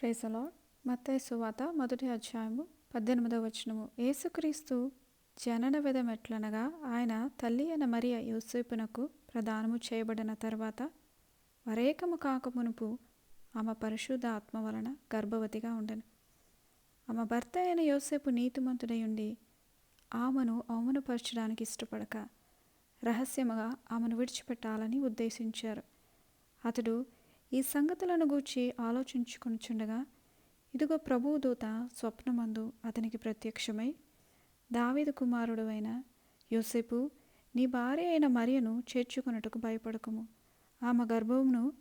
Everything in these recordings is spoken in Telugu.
ప్రేసలో మత్తయి సువాత మొదటి అధ్యాయము పద్దెనిమిదవ వచనము. యేసుక్రీస్తు జనన విధమెట్లనగా ఆయన తల్లి అయిన మరియ యోసేపునకు ప్రదానము చేయబడిన తర్వాత వరేకము కాక మునుపు ఆమె పరిశుద్ధ ఆత్మ వలన గర్భవతిగా ఉండను. ఆమె భర్త అయిన యోసేపు నీతిమంతుడై ఉండి ఆమెను అవమానపరచడానికి ఇష్టపడక రహస్యముగా ఆమెను విడిచిపెట్టాలని ఉద్దేశించారు. అతడు ఈ సంగతులను గూర్చి ఆలోచించుకొనుచుండగా ఇదిగో ప్రభువు దూత స్వప్నమందు అతనికి ప్రత్యక్షమై దావీదు కుమారుడు అయిన యోసేపు నీ భార్య అయిన మరియను చేర్చుకొనుటకు భయపడకము. ఆమె గర్భమును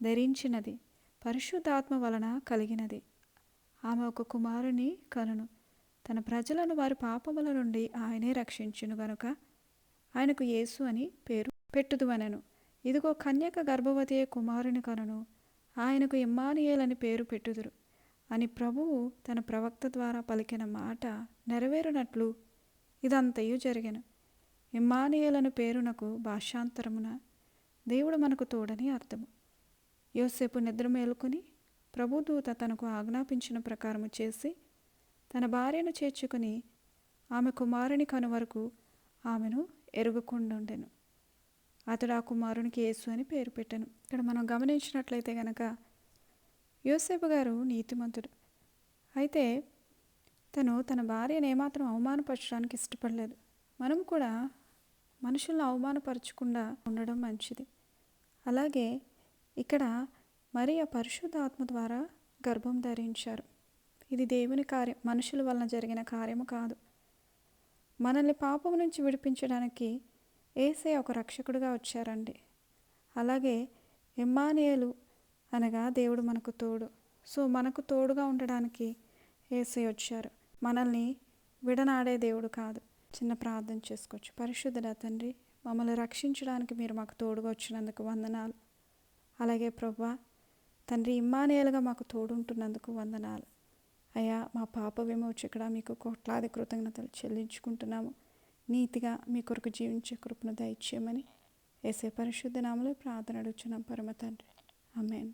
ధరించినది పరిశుద్ధాత్మ వలన కలిగినది. ఆమె ఒక కుమారుని కనును. తన ప్రజలను వారి పాపముల నుండి ఆయనే రక్షించును గనుక ఆయనకు యేసు అని పేరు పెట్టుదువనెను. ఇదిగో కన్యక గర్భవతి కుమారుని కనును. ఆయనకు ఇమ్మానియేల్ అని పేరు పెట్టుదురు. అని ప్రభువు తన ప్రవక్త ద్వారా పలికిన మాట నెరవేరునట్లు ఇదంతయు జరిగెను. ఇమ్మానియేలను పేరునకు భాషాంతరమున దేవుడు మనకు తోడని అర్థము. యోసేపు నిద్ర మేలుకొని ప్రభుదూత తనకు ఆజ్ఞాపించిన ప్రకారము చేసి తన భార్యను చేర్చుకుని ఆమె కుమారుని కను వరకు ఆమెను ఎరుగుకుండుండెను. అతడు ఆ కుమారునికి యేసు అని పేరు పెట్టాను. ఇక్కడ మనం గమనించినట్లయితే గనక యోసేపు గారు నీతిమంతుడు. అయితే తను తన భార్యను ఏమాత్రం అవమానపరచడానికి ఇష్టపడలేదు. మనం కూడా మనుషులను అవమానపరచకుండా ఉండడం మంచిది. అలాగే ఇక్కడ మరి ఆ పరిశుద్ధాత్మ ద్వారా గర్భం ధరించారు. ఇది దేవుని కార్యం మనుషుల వలన జరిగిన కార్యము కాదు. మనల్ని పాపం నుంచి విడిపించడానికి ఏసే ఒక రక్షకుడుగా వచ్చారండి. అలాగే ఎమ్మానియలు అనగా దేవుడు మనకు తోడు. సో మనకు తోడుగా ఉండడానికి ఏసై వచ్చారు. మనల్ని విడనాడే దేవుడు కాదు. చిన్న ప్రార్థన చేసుకోవచ్చు. పరిశుద్ధుల తండ్రి మమ్మల్ని రక్షించడానికి మీరు మాకు తోడుగా వచ్చినందుకు వందనాలు. అలాగే ప్రభా తండ్రి ఇమ్మానేలుగా మాకు తోడుంటున్నందుకు వందనాలు. అయ్యా మా పాప విమోచకుడ మీకు కోట్లాది కృతజ్ఞతలు చెల్లించుకుంటున్నాము. నీతిగా మీ కొరకు జీవించే కృపను దయచేయమని ఏసే పరిశుద్ధ నామలో ప్రార్థన అడుగుచున్నాం పరమ తండ్రి. ఆమెన్.